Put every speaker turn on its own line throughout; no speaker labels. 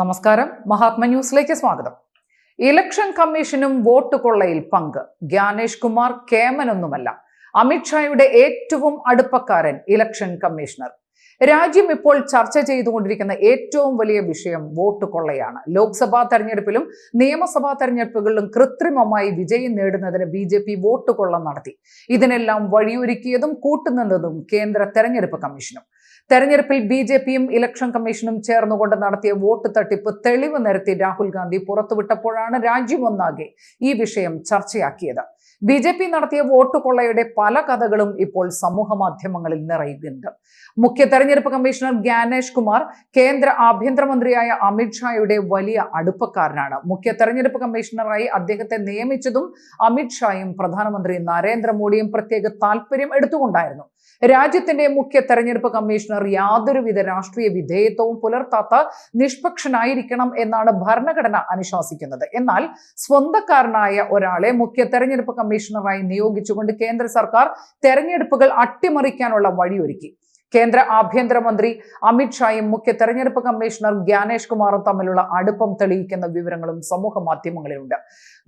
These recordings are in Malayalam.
നമസ്കാരം. മഹാത്മ ന്യൂസിലേക്ക് സ്വാഗതം. ഇലക്ഷൻ കമ്മീഷനും വോട്ട് കൊള്ളയിൽ പങ്ക്. ജ്ഞാനേഷ് കുമാർ കേമനൊന്നുമല്ല. അമിത്ഷായുടെ ഏറ്റവും അടുപ്പക്കാരൻ ഇലക്ഷൻ കമ്മീഷണർ. രാജ്യം ഇപ്പോൾ ചർച്ച ചെയ്തുകൊണ്ടിരിക്കുന്ന ഏറ്റവും വലിയ വിഷയം വോട്ട് കൊള്ളയാണ്. ലോക്സഭാ തെരഞ്ഞെടുപ്പിലും നിയമസഭാ തെരഞ്ഞെടുപ്പുകളിലും കൃത്രിമമായി വിജയം നേടുന്നതിന് ബി ജെ പി വോട്ട് കൊള്ള നടത്തി. ഇതിനെല്ലാം വഴിയൊരുക്കിയതും കൂട്ടുനിന്നതും കേന്ദ്ര തെരഞ്ഞെടുപ്പ് കമ്മീഷനും. തെരഞ്ഞെടുപ്പിൽ ബി ജെ പിയും ഇലക്ഷൻ കമ്മീഷനും ചേർന്നുകൊണ്ട് നടത്തിയ വോട്ട് തട്ടിപ്പ് തെളിവ് നിരത്തി രാഹുൽ ഗാന്ധി പുറത്തുവിട്ടപ്പോഴാണ് രാജ്യമൊന്നാകെ ഈ വിഷയം ചർച്ചയാക്കിയത്. ബി ജെ പി നടത്തിയ വോട്ട് കൊള്ളയുടെ പല കഥകളും ഇപ്പോൾ സമൂഹ മാധ്യമങ്ങളിൽ നിറയുന്നുണ്ട്. മുഖ്യ തെരഞ്ഞെടുപ്പ് കമ്മീഷണർ ജ്ഞാനേഷ് കുമാർ കേന്ദ്ര ആഭ്യന്തരമന്ത്രിയായ അമിത്ഷായുടെ വലിയ അടുപ്പക്കാരനാണ്. മുഖ്യ തെരഞ്ഞെടുപ്പ് കമ്മീഷണറായി അദ്ദേഹത്തെ നിയമിച്ചതും അമിത്ഷായും പ്രധാനമന്ത്രി നരേന്ദ്രമോദിയും പ്രത്യേക താല്പര്യം എടുത്തുകൊണ്ടായിരുന്നു. രാജ്യത്തിന്റെ മുഖ്യ തെരഞ്ഞെടുപ്പ് കമ്മീഷണർ യാതൊരുവിധ രാഷ്ട്രീയ വിധേയത്വവും പുലർത്താത്ത നിഷ്പക്ഷനായിരിക്കണം എന്നാണ് ഭരണഘടന അനുശാസിക്കുന്നത്. എന്നാൽ സ്വന്തക്കാരനായ ഒരാളെ മുഖ്യ തെരഞ്ഞെടുപ്പ് കമ്മീഷണറായി നിയോഗിച്ചുകൊണ്ട് കേന്ദ്ര സർക്കാർ തെരഞ്ഞെടുപ്പുകൾ അട്ടിമറിക്കാനുള്ള വഴിയൊരുക്കി. കേന്ദ്ര ആഭ്യന്തരമന്ത്രി അമിത്ഷായും മുഖ്യ തെരഞ്ഞെടുപ്പ് കമ്മീഷണർ ജ്ഞാനേഷ് കുമാറും തമ്മിലുള്ള അടുപ്പം തെളിയിക്കുന്ന വിവരങ്ങളും സമൂഹ മാധ്യമങ്ങളിലുണ്ട്.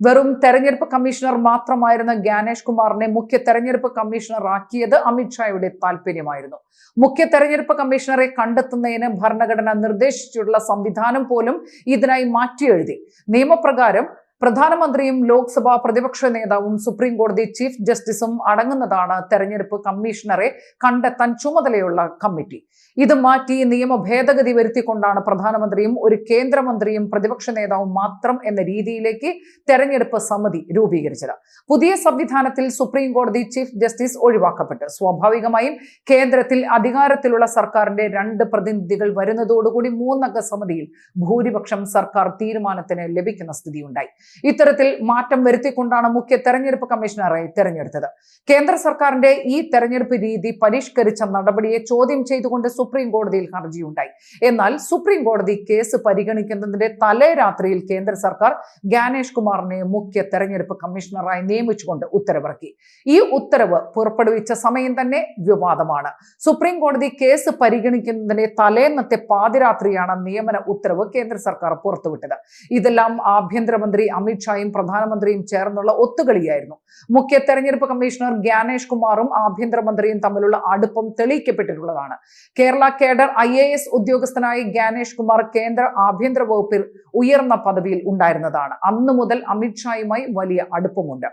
വെറും തെരഞ്ഞെടുപ്പ് കമ്മീഷണർ മാത്രമായിരുന്ന ജ്ഞാനേഷ് കുമാറിനെ മുഖ്യ തെരഞ്ഞെടുപ്പ് കമ്മീഷണർ ആക്കിയത് അമിത്ഷായുടെ താല്പര്യമായിരുന്നു. മുഖ്യ തെരഞ്ഞെടുപ്പ് കമ്മീഷണറെ കണ്ടെത്തുന്നതിന് ഭരണഘടന നിർദ്ദേശിച്ചിട്ടുള്ള സംവിധാനം പോലും ഇതിനായി മാറ്റിയെഴുതി. നിയമപ്രകാരം പ്രധാനമന്ത്രിയും ലോക്സഭാ പ്രതിപക്ഷ നേതാവും സുപ്രീം കോടതി ചീഫ് ജസ്റ്റിസും അടങ്ങുന്നതാണ് തെരഞ്ഞെടുപ്പ് കമ്മീഷണറെ കണ്ടെത്താൻ ചുമതലയുള്ള കമ്മിറ്റി. ഇത് മാറ്റി നിയമ ഭേദഗതി വരുത്തിക്കൊണ്ടാണ് പ്രധാനമന്ത്രിയും ഒരു കേന്ദ്രമന്ത്രിയും പ്രതിപക്ഷ നേതാവും മാത്രം എന്ന രീതിയിലേക്ക് തെരഞ്ഞെടുപ്പ് സമിതി രൂപീകരിച്ചത്. പുതിയ സംവിധാനത്തിൽ സുപ്രീം കോടതി ചീഫ് ജസ്റ്റിസ് ഒഴിവാക്കപ്പെട്ടു സ്വാഭാവികമായും കേന്ദ്രത്തിൽ അധികാരത്തിലുള്ള സർക്കാരിന്റെ രണ്ട് പ്രതിനിധികൾ വരുന്നതോടുകൂടി മൂന്നംഗ സമിതിയിൽ ഭൂരിപക്ഷം സർക്കാർ തീരുമാനത്തിന് ലഭിക്കുന്ന സ്ഥിതിയുണ്ടായി. ഇത്തരത്തിൽ മാറ്റം വരുത്തിക്കൊണ്ടാണ് മുഖ്യ തെരഞ്ഞെടുപ്പ് കമ്മീഷണറെ തെരഞ്ഞെടുത്തത്. കേന്ദ്ര സർക്കാരിന്റെ ഈ തെരഞ്ഞെടുപ്പ് രീതി പരിഷ്കരിച്ച നടപടിയെ ചോദ്യം ചെയ്തുകൊണ്ട് സുപ്രീം കോടതിയിൽ ഹർജിയുണ്ടായി. എന്നാൽ സുപ്രീം കോടതി കേസ് പരിഗണിക്കുന്നതിന്റെ തലേ രാത്രിയിൽ കേന്ദ്ര സർക്കാർ ഗാനേഷ് കുമാറിനെ മുഖ്യ തെരഞ്ഞെടുപ്പ് കമ്മീഷണറായി നിയമിച്ചുകൊണ്ട് ഉത്തരവിറക്കി. ഈ ഉത്തരവ് പുറപ്പെടുവിച്ച സമയം തന്നെ വിവാദമാണ്. സുപ്രീം കോടതി കേസ് പരിഗണിക്കുന്നതിന്റെ തലേന്നത്തെ പാതിരാത്രിയാണ് നിയമന ഉത്തരവ് കേന്ദ്ര സർക്കാർ പുറത്തുവിട്ടത്. ഇതെല്ലാം ആഭ്യന്തരമന്ത്രി അമിത്ഷായും പ്രധാനമന്ത്രിയും ചേർന്നുള്ള ഒത്തുകളിയായിരുന്നു. മുഖ്യ തെരഞ്ഞെടുപ്പ് കമ്മീഷണർ ഗ്യാനേഷ് കുമാറും ആഭ്യന്തരമന്ത്രിയും തമ്മിലുള്ള അടുപ്പം തെളിയിക്കപ്പെട്ടിട്ടുള്ളതാണ്. Kerala cadre I A S ഉദ്യോഗസ്ഥനായി Gyanesh Kumar കേന്ദ്ര ആഭ്യന്തര വകുപ്പിൽ ഉയർന്ന പദവിയിൽ ഉണ്ടായിരുന്നതാണ്. അന്നു മുതൽ അമിത്ഷായുമായി വലിയ അടുപ്പമുണ്ട്.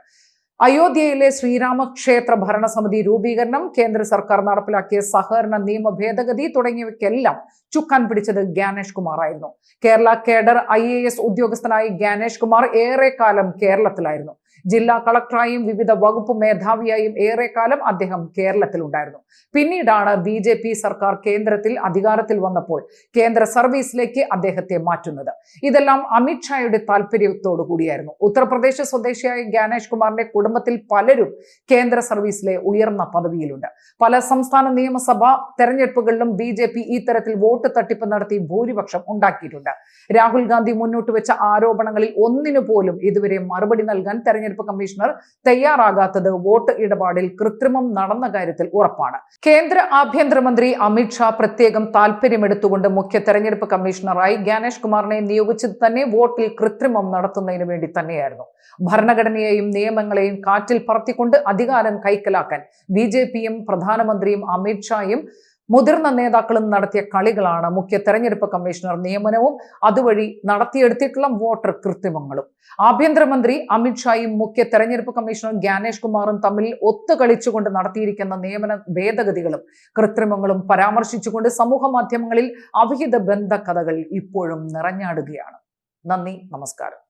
അയോധ്യയിലെ ശ്രീരാമക്ഷേത്ര ഭരണസമിതി രൂപീകരണം കേന്ദ്ര സർക്കാർ നടപ്പിലാക്കിയ സഹകരണ നിയമ ഭേദഗതി തുടങ്ങിയവയ്ക്കെല്ലാം ചുക്കാൻ പിടിച്ചത് ഗ്യാനേഷ് കുമാർ ആയിരുന്നു കേരള കേഡർ ഐ ഉദ്യോഗസ്ഥനായി ഗ്യാനേഷ് കുമാർ ഏറെക്കാലം കേരളത്തിലായിരുന്നു. ജില്ലാ കളക്ടറായും വിവിധ വകുപ്പ് മേധാവിയായും ഏറെക്കാലം അദ്ദേഹം കേരളത്തിലുണ്ടായിരുന്നു. പിന്നീടാണ് ബി ജെ പി സർക്കാർ കേന്ദ്രത്തിൽ അധികാരത്തിൽ വന്നപ്പോൾ കേന്ദ്ര സർവീസിലേക്ക് അദ്ദേഹത്തെ മാറ്റുന്നത്. ഇതെല്ലാം അമിത്ഷായുടെ താല്പര്യത്തോടു കൂടിയായിരുന്നു. ഉത്തർപ്രദേശ് സ്വദേശിയായ ജ്ഞാനേഷ് കുമാറിന്റെ കുടുംബത്തിൽ പലരും കേന്ദ്ര സർവീസിലെ ഉയർന്ന പദവിയിലുണ്ട്. പല സംസ്ഥാന നിയമസഭാ തെരഞ്ഞെടുപ്പുകളിലും ബി ജെ പി ഇത്തരത്തിൽ തരത്തിൽ വോട്ട് തട്ടിപ്പ് നടത്തി ഭൂരിപക്ഷം ഉണ്ടാക്കിയിട്ടുണ്ട്. രാഹുൽ ഗാന്ധി മുന്നോട്ട് വെച്ച ആരോപണങ്ങളിൽ ഒന്നിനു പോലും ഇതുവരെ മറുപടി നൽകാൻ തെരഞ്ഞെടുപ്പ് കമ്മീഷണർ തയ്യാറാകാത്തത് വോട്ട് ഇടപാടിൽ കൃത്രിമം നടന്ന കാര്യത്തിൽ ഉറപ്പാണ്. കേന്ദ്ര ആഭ്യന്തരമന്ത്രി അമിത്ഷാ പ്രത്യേകം താല്പര്യമെടുത്തുകൊണ്ട് മുഖ്യ തെരഞ്ഞെടുപ്പ് കമ്മീഷണറായി ഗ്യാനേഷ് കുമാറിനെ നിയോഗിച്ചത് തന്നെ വോട്ടിൽ കൃത്രിമം നടത്തുന്നതിന് വേണ്ടി തന്നെയായിരുന്നു. ഭരണഘടനയെയും നിയമങ്ങളെയും കാറ്റിൽ പറത്തിക്കൊണ്ട് അധികാരം കൈക്കലാക്കാൻ ബി ജെ പിയും പ്രധാനമന്ത്രിയും അമിത്ഷായും മുതിർന്ന നേതാക്കളും നടത്തിയ കളികളാണ് മുഖ്യ തെരഞ്ഞെടുപ്പ് കമ്മീഷണർ നിയമനവും അതുവഴി നടത്തിയെടുത്തിട്ടുള്ള വോട്ടർ കൃത്രിമങ്ങളും. ആഭ്യന്തരമന്ത്രി അമിത്ഷായും മുഖ്യ തെരഞ്ഞെടുപ്പ് കമ്മീഷണർ ജ്ഞാനേഷ് കുമാറും തമ്മിൽ ഒത്തുകളിച്ചുകൊണ്ട് നടത്തിയിരിക്കുന്ന നിയമന ഭേദഗതികളും കൃത്രിമങ്ങളും പരാമർശിച്ചുകൊണ്ട് സമൂഹ മാധ്യമങ്ങളിൽ അവിഹിത ബന്ധ കഥകൾ ഇപ്പോഴും നിറഞ്ഞാടുകയാണ്. നന്ദി നമസ്കാരം.